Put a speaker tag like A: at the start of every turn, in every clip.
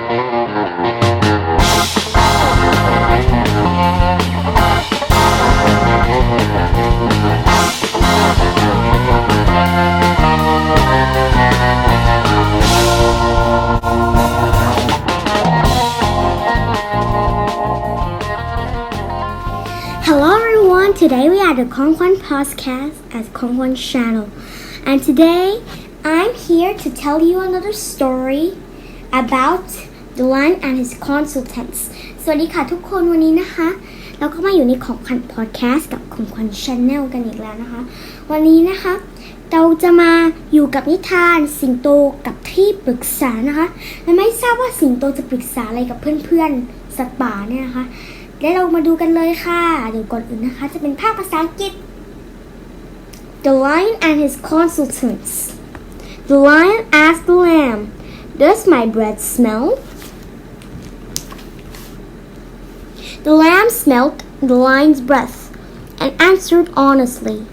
A: Hello everyone, today we are the Kongwan podcast at Kongwan channel. And today I'm here to tell you another story about the lion and his consultants สวัสดีค่ะทุกคนวันนี้นะคะ เราก็มาอยู่ในของขวัญ podcast กับของขวัญ channel กันอีกแล้วนะคะ วันนี้นะคะ เราจะมาอยู่กับนิทานสิงโตกับที่ปรึกษานะคะ และไม่ทราบว่าสิงโตจะปรึกษาอะไรกับเพื่อนๆสัตว์ป่าเนี่ยนะคะ และเรามาดูกันเลยค่ะ เดี๋ยวก่อนอื่นนะคะ จะเป็นภาพภาษาอังกฤษ The lion and his consultants The lion asked the lamb Does my breath smell? The lamb smelt the lion's breath and answered honestly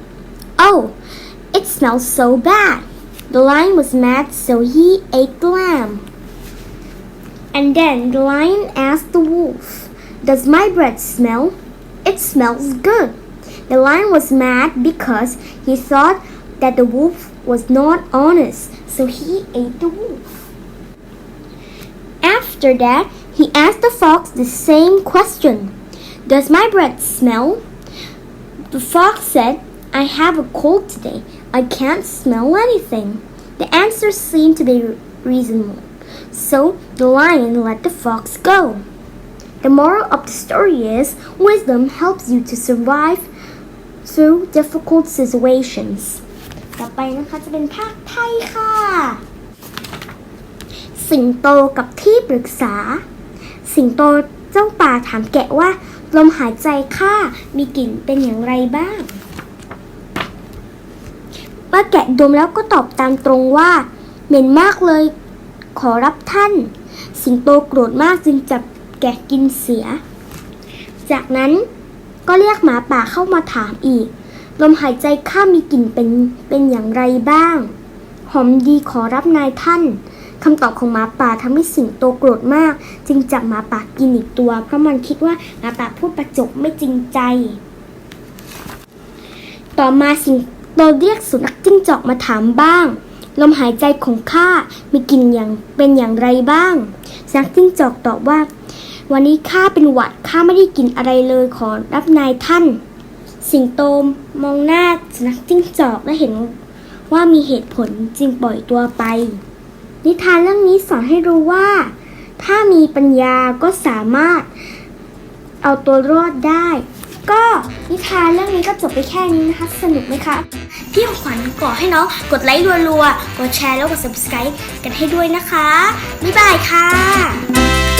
A: Oh, it smells so bad. The lion was mad, so he ate the lamb. And then the lion asked the wolf, Does my breath smell? It smells good. The lion was mad because he thought that the wolf was not honest, so he ate the wolf. After that, he asked the fox the same question Does my breath smell? The fox said, I have a cold today. I can't smell anything. The answer seemed to be reasonable, so the lion let the fox go. The moral of the story is wisdom helps you to survive through difficult situations ต่อไปนะคะจะเป็นภาคไทยค่ะ สิงโตกับที่ปรึกษา สิงโตเจ้าป่าถามแกะว่า ลมหายใจข้ามีกลิ่นเป็นอย่างไรบ้างเมื่อแกะดมแล้วก็ตอบตามตรงว่า เหม็นมากเลยขอรับท่าน สิงโตโกรธมากจึงจับแกะกินเสีย จากนั้นก็เรียกหมาป่าเข้ามาถามอีก ลมหายใจข้ามีกลิ่นเป็นเป็นอย่างไรบ้าง หอมดีขอรับนายท่าน คำตอบของหมาป่าทำให้สิงโตโกรธมาก จึงจับหมาป่ากินอีกตัว เพราะมันคิดว่าหมาป่าพูดประจบไม่จริงใจ ต่อมาสิงโตเรียกสุนัขจิ้งจอกมาถามบ้าง ลมหายใจของข้ามีกลิ่นอย่างเป็นอย่างไรบ้างสุนัขจิ้งจอกตอบว่า วันนี้ข้าเป็นหวัดข้าไม่ได้กินอะไรเลยขอรับนายท่าน สิงโตมองหน้าสุนัขจิ้งจอกและเห็นว่ามีเหตุผลจึงปล่อยตัวไป นิทานเรื่องนี้สอนให้รู้ว่า ถ้ามีปัญญาก็สามารถเอาตัวรอดได้ ก็นิทานเรื่องนี้ก็จบไปแค่นี้นะคะ สนุกไหมคะ พี่ของขวัญขอให้น้องกดไลค์รัวๆ กดแชร์แล้วกด subscribe กันให้ด้วยนะคะ บ๊ายบายค่ะ